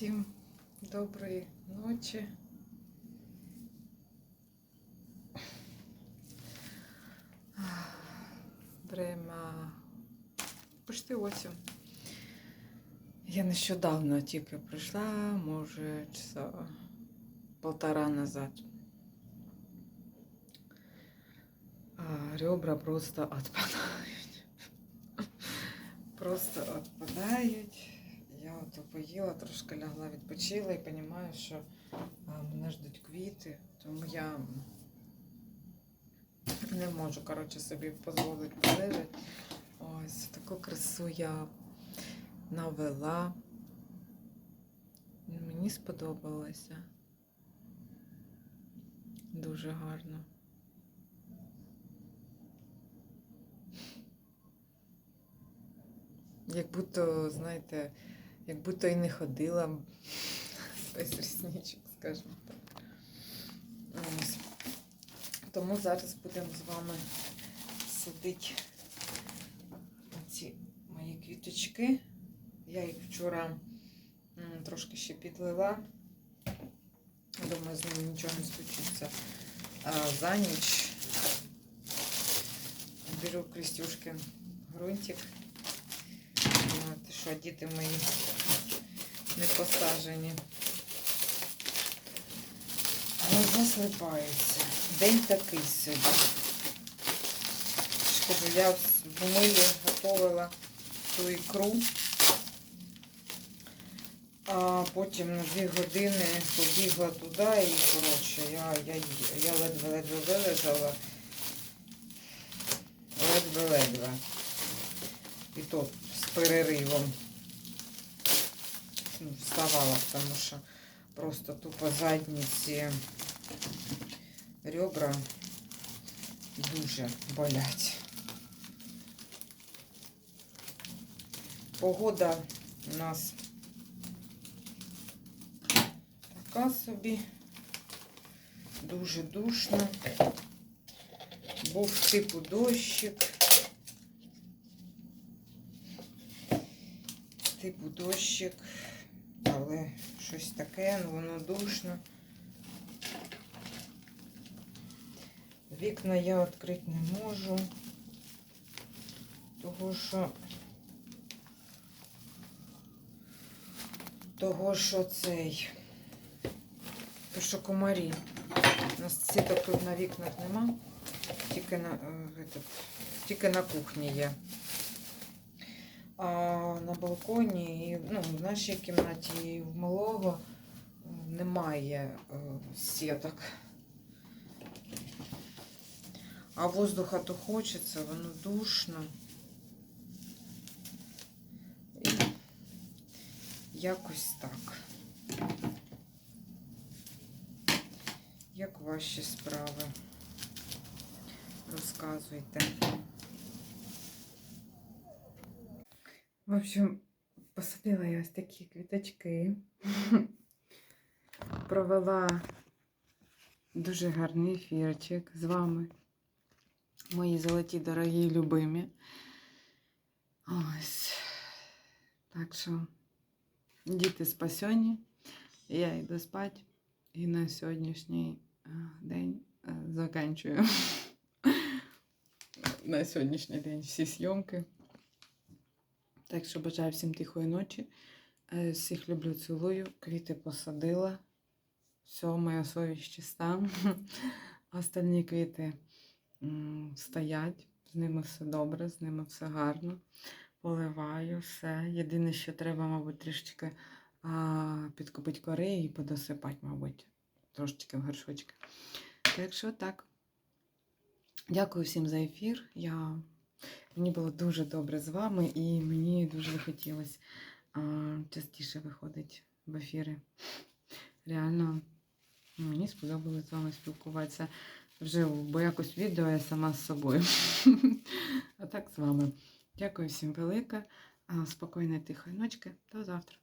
Всім доброї ночі. Время почти осінь. Я нещодавно тільки прийшла, може, часа полтора назад. А ребра просто відпадають. Просто відпадають. Я ото поїла, трошки лягла, відпочила і розумію, що мене ждуть квіти, тому я не можу, коротше, собі дозволити полежати. Ось таку красу я навела. Мені сподобалося. Дуже гарно. Як будто, знаєте, як будто і не ходила без рісничок, скажімо так. Ось. Тому зараз будемо з вами садити ці мої квіточки. Я їх вчора трошки ще підлила. Думаю, з ними нічого не случиться. А за ніч беру Крістюшкин грунтик. Що діти мої не посажені. Але заслипаються. День такий собі. Скажу, я в милі готувала ту ікру. А потім на дві години побігла туди і, коротше, я ледве-ледве вилежала. Ледве-ледве. І то з переривом. Ну, вставала, тому що просто тупо задніці ребра дуже болять. Погода у нас така собі, дуже душно. Був типу дощик. Типу дощик, але щось таке, ну воно душно. Вікна я відкрити не можу, того що того, що цей, то що комарі. У нас сіток тут на вікнах нема, тільки на, е, тільки на кухні є. А на балконі, і, ну, в нашій кімнаті і в малого е, немає е, сіток. А воздуха то хочеться, воно душно. І якось так. Як ваші справи? Розказуйте. В общем, посадила я ось такі квіточки. Провела дуже гарний ефірчик з вами. Мої золоті, дорогі, любимі. Ось. Так що, діти спасені. Я йду спати. І на сьогоднішній е, день е, заканчую. На сьогоднішній день всі зйомки. Так що бажаю всім тихої ночі. Е, Всіх люблю, цілую. Квіти посадила. Все, моя совість чиста. Остальні квіти стоять. З ними все добре, з ними все гарно. Поливаю все. Єдине, що треба, мабуть, трішечки підкупити кори і подосипати, мабуть, трошечки в горшочки. Так що так. Дякую всім за ефір. Я... Мені було дуже добре з вами, і мені дуже хотілося частіше виходити в ефіри. Реально, мені сподобалось з вами спілкуватися вживу, бо якось відео я сама з собою. А так з вами. Дякую всім велике. Спокійної тихої ночки. До завтра.